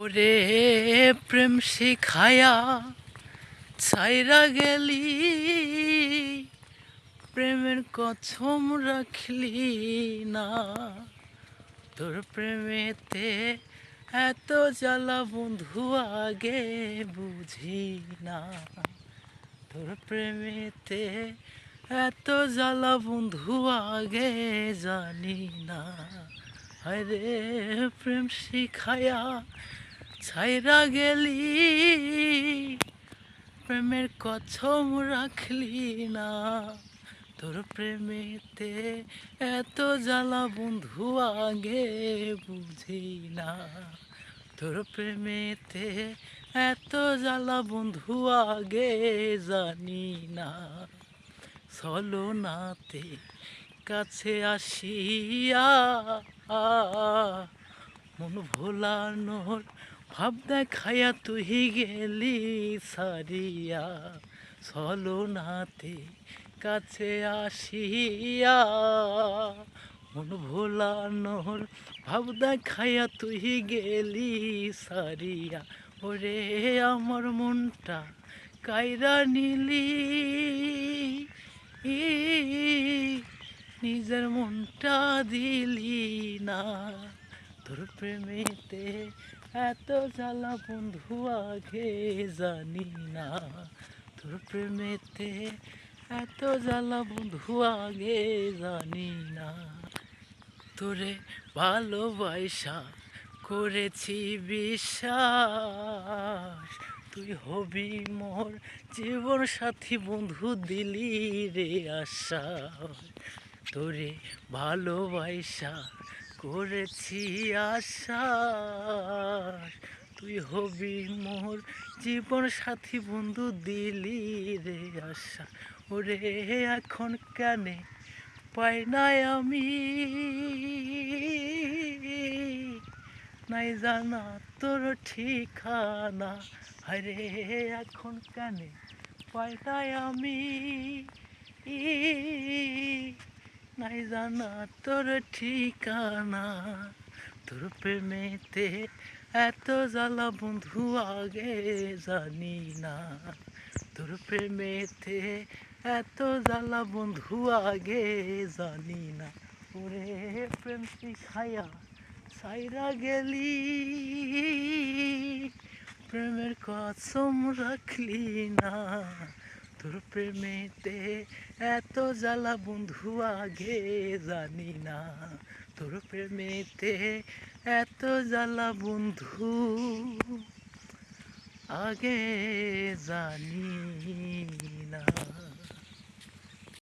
ওরে প্রেম শিখায়া ছাইরা গেলি, প্রেমের কথম রাখলি না। তোর প্রেমেতে এত জ্বালা বন্ধু আগে বুঝি না। তোর প্রেমেতে এত জ্বালা বন্ধু আগে জানি না। আরে প্রেম শিখায়া ছাইরা গেলি, প্রেমের কথম রাখলি না। তোর প্রেমেতে এত জ্বালা বন্ধু আগে বুঝি না। তোর প্রেমেতে এত জ্বালা বন্ধু আগে জানি না। চলো নাতে কাছে আসিয়া মন ভোলানোর ভাব দেখাইয়া তুই গেলি সারিয়া চলো নাতে কাছে আসিয়া। মন ভোলানোর ভাব দেখাইয়া তুই গেলি সারিয়া, ওরে আমার মনটা কায়রা নিলি। নিজের মনটা দিলি না। তোর প্রেমেতে এত জ্বালা বন্ধু আগে জানি না। তোর প্রেমেতে এত জ্বালা বন্ধু আগে জানি না। তোরে ভালোবাসা করেছি বিশ্বাস। তুই হবি মোর জীবন সাথী বন্ধু দিলি রে আশা। তোরে ভালোবাসা করেছি আশা তুই হবি মোর জীবন সাথী বন্ধু, দিলি রে আশা। ওরে এখন কানে পাই নাই আমি। নাই জানা তোর ঠিকানা। আরে এখন কানে পাই নাই আমি। নাই জানা তোর ঠিকানা। তোর প্রেমেতে এত জ্বালা বন্ধু আগে জানি না। তোর প্রেমেতে এত জ্বালা বন্ধু আগে জানি না। ওরে প্রেম শিখাইয়া সাইরা গেলি, প্রেমের কসম রাখলি না। তোর প্রেমেতে এত জ্বালা বন্ধু আগে জানি না। তোর প্রেমেতে এত জ্বালা বন্ধু আগে জানি